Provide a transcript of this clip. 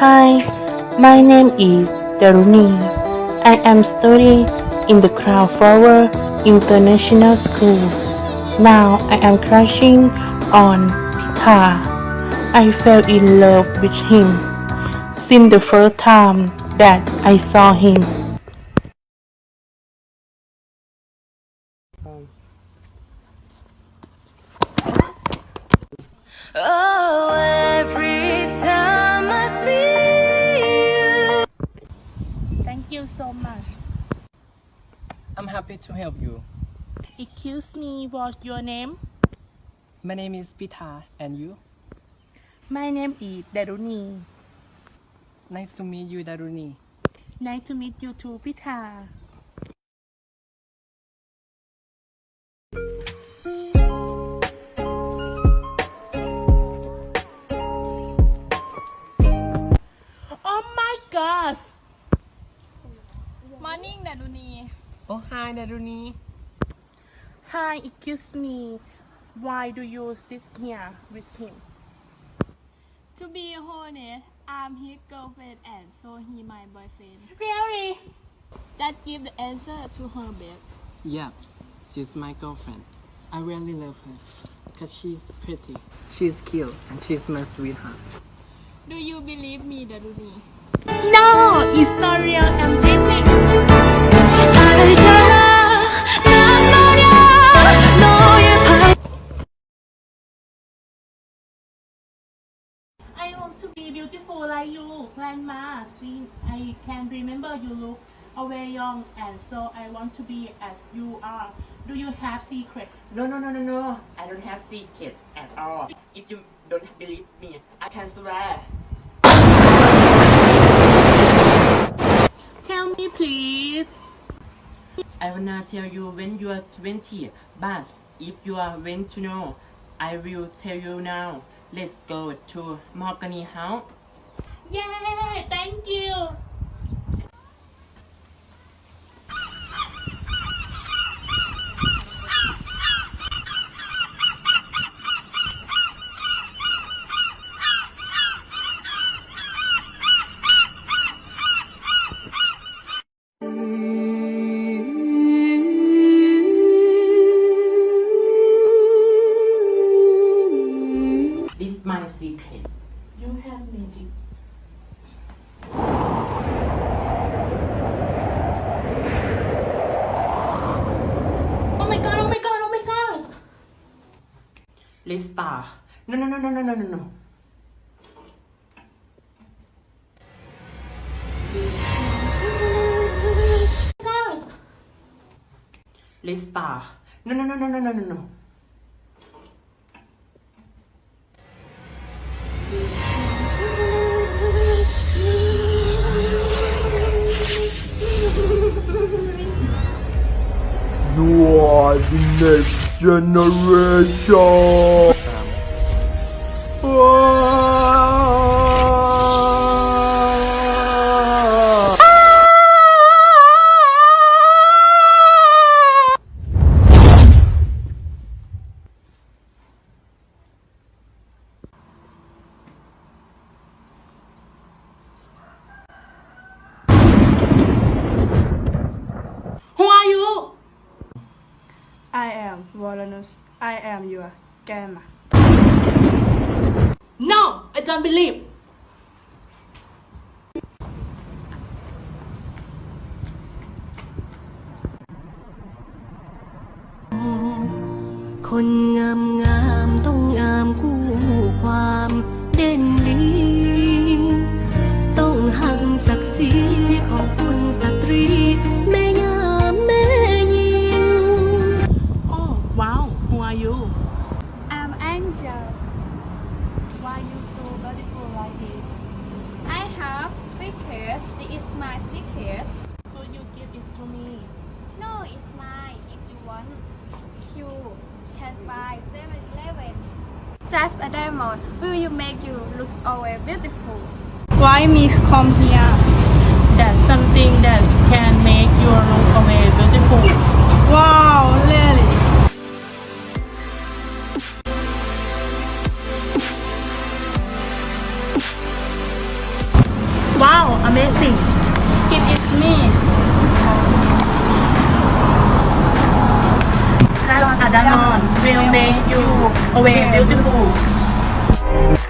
Hi, my name is Daruni. I am studying in the Crown Flower International School. Now I am crushing on Pita. I fell in love with him since the first time that I saw him. Oh, I'm happy to help you. Excuse me, what's your name? My name is Pita, and you? My name is Daruni. Nice to meet you, Daruni. Nice to meet you too, Pita. Oh my gosh! Morning, Daruni. Oh, hi, Naruni. Hi, excuse me. Why do you sit here with him? To be honest, I'm his girlfriend and so he my boyfriend. Really? Just give the answer to her, babe. Yeah, she's my girlfriend. I really love her because she's pretty, she's cute, and she's my sweetheart. Do you believe me, Daruni? No, it's not real. I'm dreaming. Beautiful like you, Grandma. See, I can remember you look away young, and so I want to be as you are. Do you have secret? No, no, no, no, no. I don't have secrets at all. If you don't believe me, I can swear. Tell me, please. I will not tell you when you are 20, but if you are want to know, I will tell you now. Let's go to Mahogany House. Yeah, thank you. Let's start. No, no, no, no, no, no, no, no. Go! Let's start. No, no, no, no, no, no, no, no. You are the next generation. I am Volanus. I am your gamma. No, I don't believe. คนงามงามต้องงามคู่ความเด่นดี ต้องหักศักดิ์ศรีของคุณสตรี is my secret Could you give it to me? No it's mine If you want you can buy 7-Eleven Just a diamond Will you make you look always beautiful Why me come here? That's something that can make your look away beautiful. Wow, Wow amazing. Give it to me. Just a Danone will make you oh, always beautiful